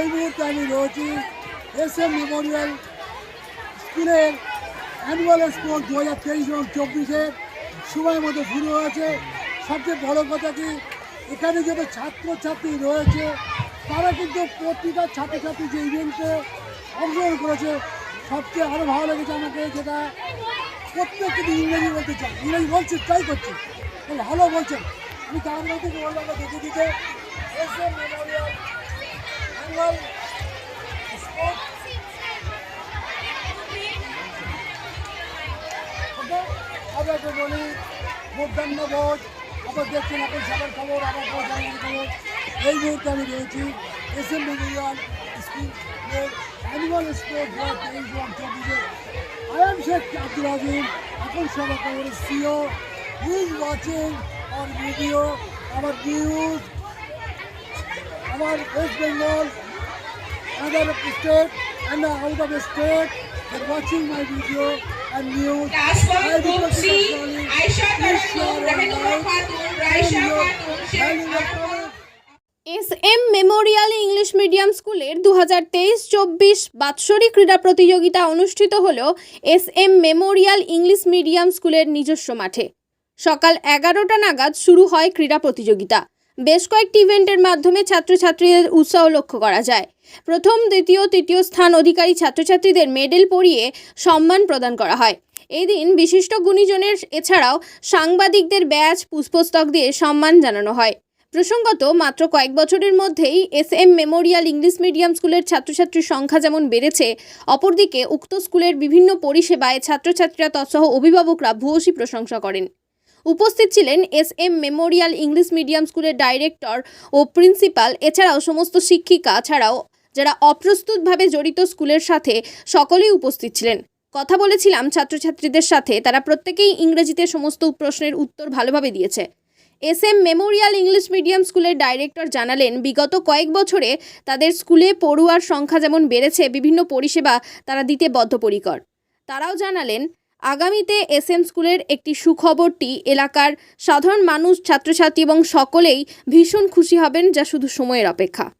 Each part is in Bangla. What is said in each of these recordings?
এই মুহূর্তে আমি রয়েছি এস এম মেমোরিয়াল স্কুলের অ্যানুয়াল স্পোর্ট দু হাজার তেইশ এবং চব্বিশের সময় মতো শুরু হয়েছে। সবচেয়ে বড় কথা কি, এখানে যত ছাত্রছাত্রী রয়েছে, তারা কিন্তু প্রতিটা ছাত্রছাত্রী যে ইভেন্টে অংশগ্রহণ করেছে, সবচেয়ে আরও ভালো লেগেছে আমাকে যেটা প্রত্যেক কিন্তু ইংরেজি বলতে চায়, ইংরেজি বলছে ট্রাই করছে। ভালো বলছেন। আমি তার মধ্যে দেখে দিতে। এস এম মেমোরিয়াল বলি, মধ্যাহ্ন ভোজ আবার দেখছেন এখন সবার খবর, আবার খবর এই মুহূর্তে আমি রয়েছি এস এম মেমোরিয়াল স্কুলের অ্যানুয়াল স্পোর্ট তেইশ আই এম শেখ আব্দুল আজিম এখন সবার খবর সিও ইজ ওয়াচিং আর ভিডিও আমার নিউজ আমার West Bengal other state and out of the state and watching my video and news. Class one, I Group request C, you slowly, Aisha Tarannu, Rahinuma Khatun, Raisha Khatun, Sheikh value S M memorial English medium স্কুলের দু হাজার তেইশ চব্বিশ বাৎসরিক ক্রীড়া প্রতিযোগিতা অনুষ্ঠিত হল S M memorial English medium স্কুলের নিজস্ব মাঠে সকাল এগারোটা নাগাদ শুরু হয় ক্রীড়া প্রতিযোগিতা বেশ কয়েকটি ইভেন্টের মাধ্যমে ছাত্রছাত্রীদের উৎসাহ লক্ষ্য করা যায়। প্রথম, দ্বিতীয়, তৃতীয় স্থান অধিকারী ছাত্রছাত্রীদের মেডেল পরিয়ে সম্মান প্রদান করা হয়। এই দিন বিশিষ্ট গুণীজনের এছাড়াও সাংবাদিকদের ব্যাচ, পুষ্পস্তক দিয়ে সম্মান জানানো হয়। প্রসঙ্গত, মাত্র কয়েক বছরের মধ্যেই S M memorial English medium স্কুলের ছাত্রছাত্রীর সংখ্যা যেমন বেড়েছে, অপরদিকে উক্ত স্কুলের বিভিন্ন পরিষেবায় ছাত্রছাত্রীরা তৎসহ অভিভাবকরা ভূয়সী প্রশংসা করেন। উপস্থিত ছিলেন S M memorial English medium স্কুলের ডাইরেক্টর ও প্রিন্সিপাল, এছাড়াও সমস্ত শিক্ষিকা ছাড়াও যারা অপ্রস্তুতভাবে জড়িত স্কুলের সাথে সকলেই উপস্থিত ছিলেন। কথা বলেছিলাম ছাত্রছাত্রীদের সাথে, তারা প্রত্যেকেই ইংরেজিতে সমস্ত প্রশ্নের উত্তর ভালোভাবে দিয়েছে। S M memorial English medium স্কুলের ডাইরেক্টর জানালেন, বিগত কয়েক বছরে তাদের স্কুলে পড়ুয়ার সংখ্যা যেমন বেড়েছে, বিভিন্ন পরিষেবা তারা দিতে বদ্ধপরিকর। তারাও জানালেন আগামীতে এস এম স্কুলের একটি সুখবরটি এলাকার সাধারণ মানুষ, ছাত্রছাত্রী এবং সকলেই ভীষণ খুশি হবেন, যা শুধু সময়ের অপেক্ষা।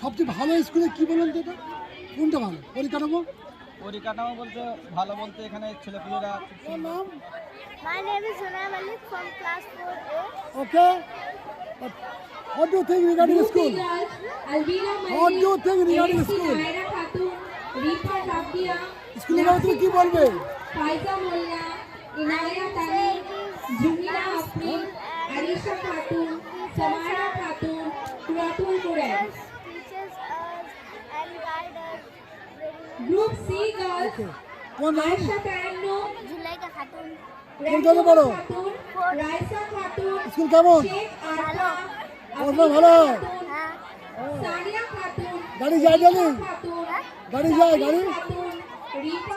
সবচেয়ে ভালো স্কুলে কি বলুন তো এটা কোনটা ভালো পরিকাঠামো পরিকাঠামো বলতে ভালো বলতে এখানে ছেলেপুলেরা খুব নাম My name is Sunay Malik from class 4A. Okay What do you think regarding the school? What do you think regarding the school? স্কুলের ব্যাপারে তুমি কি বলবে Faiza Molla, Inaya Tani, Jumina Afrin, Arisha Khatun, girls, তোমার নাম? আয়েশা তারান্নুম জুলাইকা খাতুন। কোন? খাতুন রাইসা খাতুন স্কুল কেমন? ভালো। পড়াশোনা ভালো? হ্যাঁ। সানিয়া খাতুন গাড়ি যায় জানি? গাড়ি যায় গাড়ি? Ripa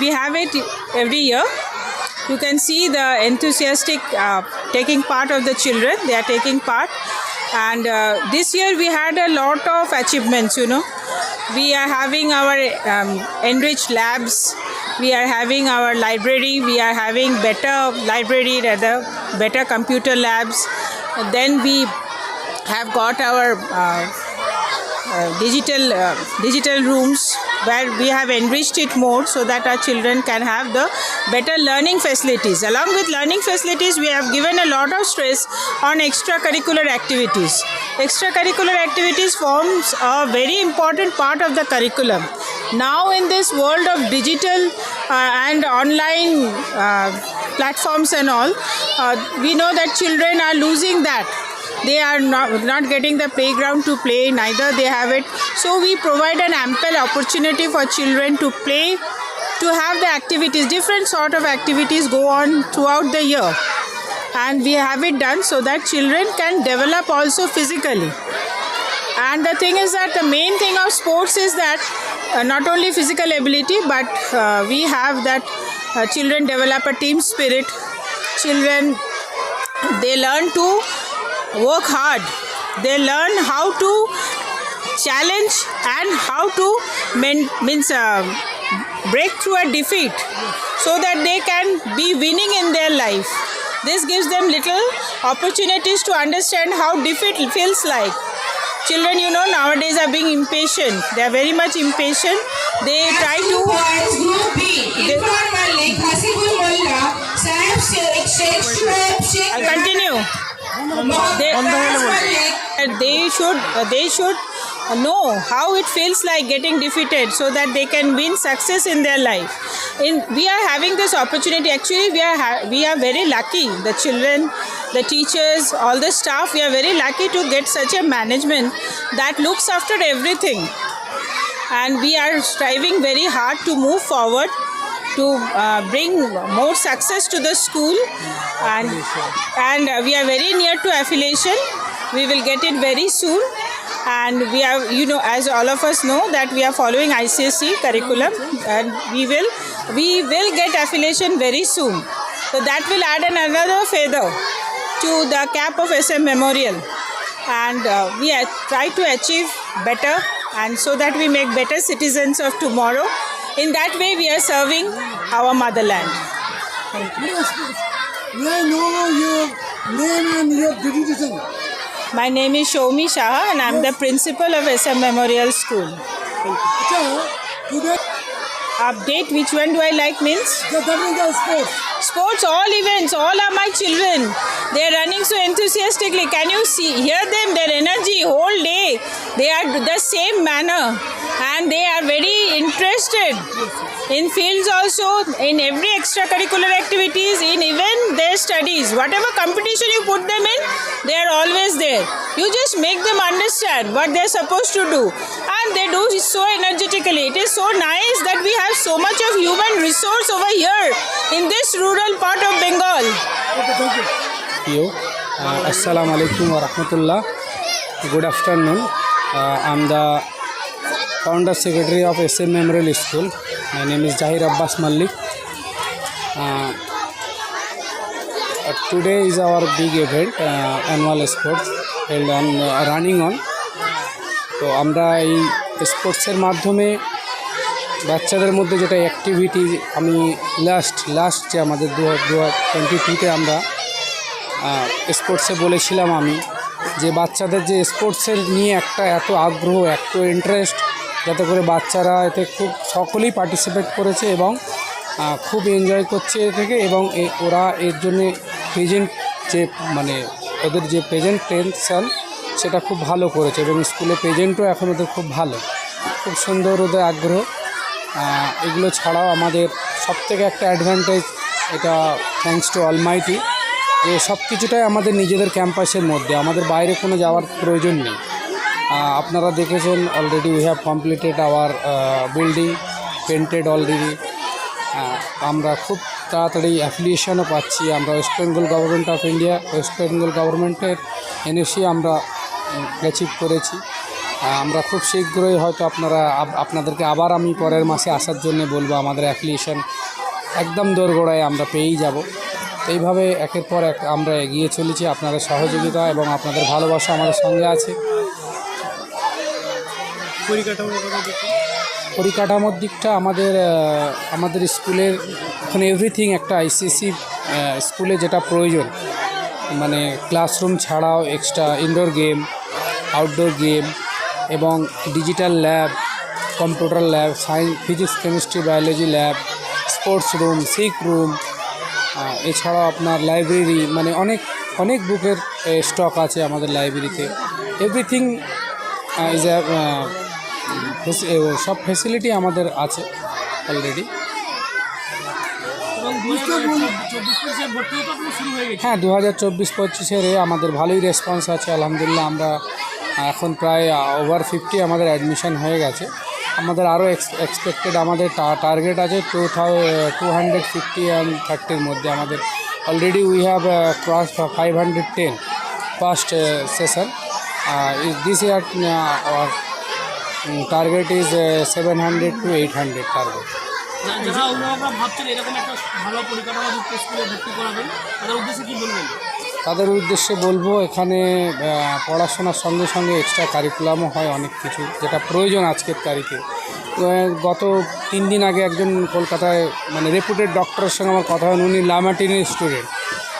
We have it every year. You can see the enthusiastic uh, taking part of the children. They are taking part, and uh, this year we had a lot of achievements. You know, we are having our um, enriched labs. We are having our library. We are having better library, rather better computer labs. Then we have got our uh, uh, digital uh, digital rooms where we have enriched it more so that our children can have the better learning facilities. Along with learning facilities we have given a lot of stress on extracurricular activities. Extracurricular activities forms a very important part of the curriculum. Now in this world of digital uh, and online uh, platforms and all uh, we know that children are losing that they are not, not getting the playground to play neither they have it. So we provide an ample opportunity for children to play to have the activities. Different sort of activities go on throughout the year. And we have it done so that children can develop also physically. And the thing is that the main thing of sports is that uh, not only physical ability but uh, we have that uh, children develop a team spirit. Children they learn to work hard. They learn how to challenge and how to men, means uh, break through a defeat so that they can be winning in their life. This gives them little opportunities to understand how defeat feels like. Children you know nowadays are being impatient. They are very much impatient. They try to Sheikh I'll continue they, they should uh, they should know how it feels like getting defeated so that they can win success in their life. In we are having this opportunity. Actually we are ha- we are very lucky. The children the teachers all the staff we are very lucky to get such a management that looks after everything. And we are striving very hard to move forward to uh, bring more success to the school. And and we are very near to affiliation. We will get it very soon. And we are you know as all of us know that we are following ICSE curriculum. And we will we will get affiliation very soon. So that will add an another feather to the cap of SM Memorial. And uh, we try to achieve better. And so that we make better citizens of tomorrow in that way, we are serving our motherland. May I know your name and your dedication? My name is Shomi Shah and I'm yes. the principal of SM Memorial School. Thank you. Today, update which one do I like means? The, sports sports all events all are my children. They are running so enthusiastically. Can you see hear them? Their energy whole day. They are the same manner. And they are very interested in fields also in every extracurricular activities in even their studies. Whatever competition you put them in they are always there. You just make them understand what they are supposed to do. And they do so energetically. It is so nice that we have so much of human resource over here in this rural rural part of Bengal আসসালামু আলাইকুম রহমতুল্লাহ। Good afternoon am the founder secretary of S M memorial school my name is Jahir Abbas Mallick today is our big event annual sports running on তো আমরা এই স্পোর্টসের মাধ্যমে বাচ্চাদের মধ্যে যেটা অ্যাক্টিভিটি আমি লাস্ট লাস্ট যে আমাদের দু হাজার টোয়েন্টি টুতে আমরা স্পোর্টসে বলেছিলাম আমি যে বাচ্চাদের যে স্পোর্টসের নিয়ে একটা এত আগ্রহ, এত ইন্টারেস্ট যাতে করে বাচ্চারা এতে খুব, সকলেই পার্টিসিপেট করেছে এবং খুব এনজয় করছে এ থেকে এবং ওরা এর জন্যে প্রেজেন্ট যে মানে ওদের যে প্রেজেন্ট টেনশন সেটা খুব ভালো করেছে এবং স্কুলে প্রেজেন্টও এখন ওদের খুব ভালো। খুব সুন্দর ওদের আগ্রহ। এগুলো ছাড়াও আমাদের সবথেকে একটা অ্যাডভান্টেজ এটা থ্যাঙ্কস টু অলমাইটি যে সব কিছুটাই আমাদের নিজেদের ক্যাম্পাসের মধ্যে, আমাদের বাইরে কোনো যাওয়ার প্রয়োজন নেই। আপনারা দেখেছেন already we have completed our building painted already আমরা খুব তাড়াতাড়ি অ্যাফিলিয়েশনও পাচ্ছি, আমরা West Bengal government of India West Bengal গভর্নমেন্টের এনএসি আমরা অ্যাচিভ করেছি। আমরা খুব শীঘ্রই হয়তো আপনারা আপনাদেরকে আবার আমি পরের মাসে আসার জন্য বলব আমাদের অ্যাফিলিয়েশন একদম দোরগোড়ায় আমরা পেয়েই যাব। এইভাবে একের পর এক আমরা এগিয়ে চলেছি আপনাদের সহযোগিতা এবং আপনাদের ভালোবাসা আমাদের সঙ্গে আছে। পরিকাঠামোর দিকটা আমাদের আমাদের স্কুলের এখন এভরিথিং একটা আইসিসি স্কুলে যেটা প্রয়োজন মানে ক্লাসরুম ছাড়াও extra indoor game outdoor game এবং digital lab computer lab science physics chemistry biology lab sports room sick room এছাড়াও আপনার লাইব্রেরি মানে অনেক অনেক বুকের স্টক আছে আমাদের লাইব্রেরিতে এভরিথিং ইজ সব ফেসিলিটি আমাদের আছে অলরেডি হ্যাঁ দু হাজার চব্বিশ পঁচিশের আমাদের ভালোই রেসপন্স আছে আলহামদুলিল্লাহ আমরা এখন প্রায় ওভার ফিফটি আমাদের অ্যাডমিশন হয়ে গেছে। আমাদের আরও এক্সপেক্টেড আমাদের টার্গেট আছে two থাউ two hundred fifty and থার্টির মধ্যে আমাদের। Already we have cross five hundred ten first session this year target is seven hundred to eight hundred target ভাবছেন এরকম একটা ভালো পরিকাঠামো স্কুলে ভর্তি করাবেন, তাদের উদ্দেশ্যে কি বলবেন? তাদের উদ্দেশ্যে বলব এখানে পড়াশোনার সঙ্গে সঙ্গে এক্সট্রা কারিকুলামও হয় অনেক কিছু যেটা প্রয়োজন আজকের তারিখে। গত তিন দিন আগে একজন কলকাতায় মানে রেপুটেড ডক্টরের সঙ্গে আমার কথা হয় উনি লামাটিনের স্টুডেন্ট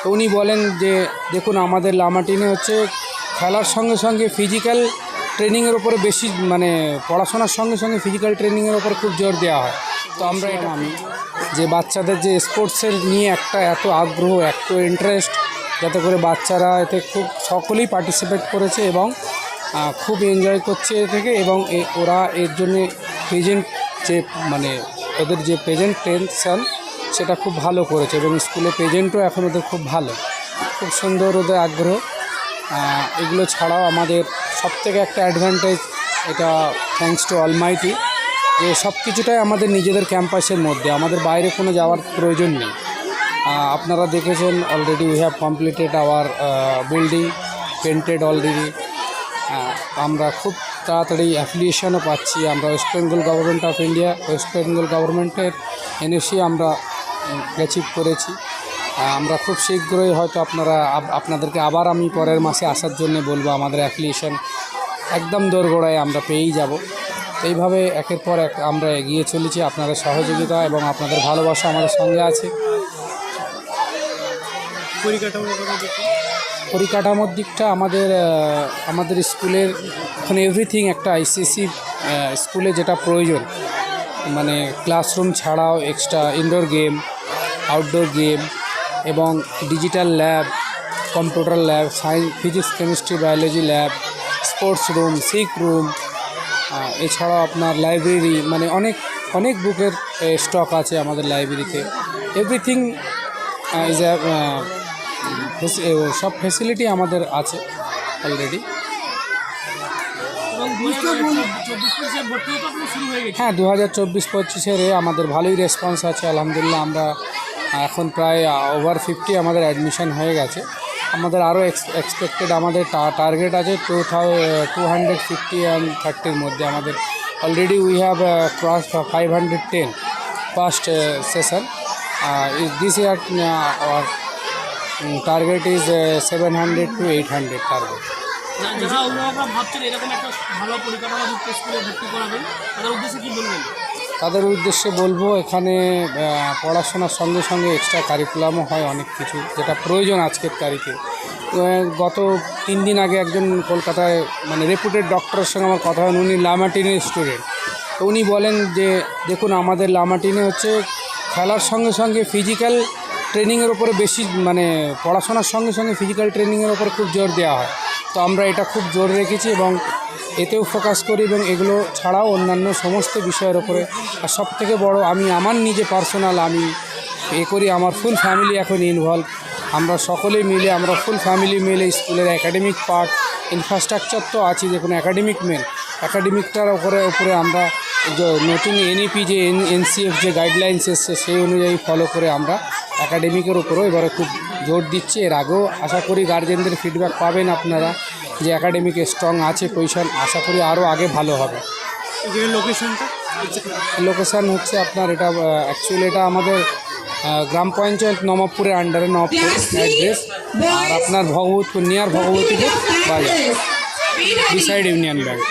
তো উনি বলেন যে দেখুন আমাদের লামাটিনে হচ্ছে খেলার সঙ্গে সঙ্গে ফিজিক্যাল ট্রেনিংয়ের ওপরে বেশি মানে পড়াশোনার সঙ্গে সঙ্গে ফিজিক্যাল ট্রেনিংয়ের উপরে খুব জোর দেওয়া হয়। তো আমরা এটা আমি যে বাচ্চাদের যে স্পোর্টসের নিয়ে একটা এত আগ্রহ এত ইন্টারেস্ট যাতে করে বাচ্চারা এতে খুব সকলেই পার্টিসিপেট করেছে এবং খুব এনজয় করছে এ থেকে এবং ওরা এর জন্যে প্রেজেন্ট যে মানে ওদের যে প্রেজেন্ট টেনশন সেটা খুব ভালো করেছে এবং স্কুলে প্রেজেন্টও এখন ওদের খুব ভালো। খুব সুন্দর ওদের আগ্রহ। এগুলো ছাড়াও আমাদের সবথেকে একটা অ্যাডভান্টেজ এটা থ্যাঙ্কস টু অলমাইটি যে সব কিছুটাই আমাদের নিজেদের ক্যাম্পাসের মধ্যে, আমাদের বাইরে কোনো যাওয়ার প্রয়োজন নেই। আপনারা দেখেছেন already we have completed our building painted already আমরা খুব তাড়াতাড়ি অ্যাফিলিয়েশনও পাচ্ছি। আমরা West Bengal government of India West Bengal গভর্নমেন্টের এনএসি আমরা অ্যাচিভ করেছি। আমরা খুব শীঘ্রই হয়তো আপনারা আপনাদেরকে আবার আমি পরের মাসে আসার জন্য বলব আমাদের অ্যাফিলিয়েশন একদম দোরগোড়ায় আমরা পেয়েই যাব। এইভাবে একের পর এক আমরা এগিয়ে চলেছি। আপনাদের সহযোগিতা এবং আপনাদের ভালোবাসা আমাদের সঙ্গে আছে। পরিকাঠামোর দিকটা আমাদের আমাদের স্কুলের এখন এভরিথিং একটা আইসিসি স্কুলে যেটা প্রয়োজন মানে ক্লাসরুম ছাড়াও extra indoor game outdoor game এবং digital lab computer lab science physics chemistry biology lab sports room sick room এছাড়াও আপনার লাইব্রেরি মানে অনেক অনেক বুকের স্টক আছে আমাদের লাইব্রেরিতে এভরিথিং ইজ সব ফেসিলিটি আমাদের আছে অলরেডি হয়ে হ্যাঁ দু হাজার চব্বিশ পঁচিশের আমাদের ভালোই রেসপন্স আছে আলহামদুলিল্লাহ আমরা এখন প্রায় ওভার ফিফটি আমাদের অ্যাডমিশন হয়ে গেছে। আমাদের আরও এক্সপেক্টেড আমাদের টার্গেট আছে two thou two hundred fifty and থার্টির মধ্যে। আমাদের already we have cross five hundred ten first session this year target is seven hundred to eight hundred target যারা অভিভাবকরা ভাবছেন এরকম একটা ভালো পরিকাঠামো যুক্ত স্কুলে ভর্তি করাবেন তাদের উদ্দেশ্যে কি বলবেন? তাদের উদ্দেশ্যে বলব এখানে পড়াশোনার সঙ্গে সঙ্গে এক্সট্রা কারিকুলামও হয় অনেক কিছু যেটা প্রয়োজন আজকের তারিখে। গত তিন দিন আগে একজন কলকাতায় মানে রেপুটেড ডক্টরের সঙ্গে আমার কথা হয় উনি লামাটিনের স্টুডেন্ট তো উনি বলেন যে দেখুন আমাদের লামাটিনে হচ্ছে খেলার সঙ্গে সঙ্গে ফিজিক্যাল ট্রেনিংয়ের উপরে বেশি মানে পড়াশোনার সঙ্গে সঙ্গে ফিজিক্যাল ট্রেনিংয়ের উপরে খুব জোর দেওয়া হয়। তো আমরা এটা খুব জোর রেখেছি এবং এতেও ফোকাস করি এবং এগুলো ছাড়াও অন্যান্য সমস্ত বিষয়ের উপরে। আর সব থেকে বড়, আমি আমার নিজে পার্সোনাল আমি এ করি, আমার ফুল ফ্যামিলি এখন ইনভলভ আমরা সকলে মিলে, আমরা ফুল ফ্যামিলি মিলে স্কুলের একাডেমিক পার্ট ইনফ্রাস্ট্রাকচার তো আছে যে কোনো একাডেমিক মেন একাডেমিকটার ওপরে ওপরে আমরা নতুন এনইপি যে এন এনসিএফ যে গাইডলাইন্স এসছে, সেই অনুযায়ী ফলো করে আমরা একাডেমিকের উপরেও এবারে খুব জোর দিচ্ছে। এর আগেও আশা করি গার্জেনদের ফিডব্যাক পাবেন আপনারা যে একাডেমিকে স্ট্রং আছে পজিশন আশা করি আরও আগে ভালো হবে। লোকেশনটা লোকেশান হচ্ছে আপনার এটা অ্যাকচুয়ালি এটা আমাদের গ্রাম পঞ্চায়েত নবাবপুরের আন্ডারে নবাবপুর অ্যাড্রেস আর আপনার ভগবতপুর নিয়ার ভগবতীপুর বাজার। Beside union bank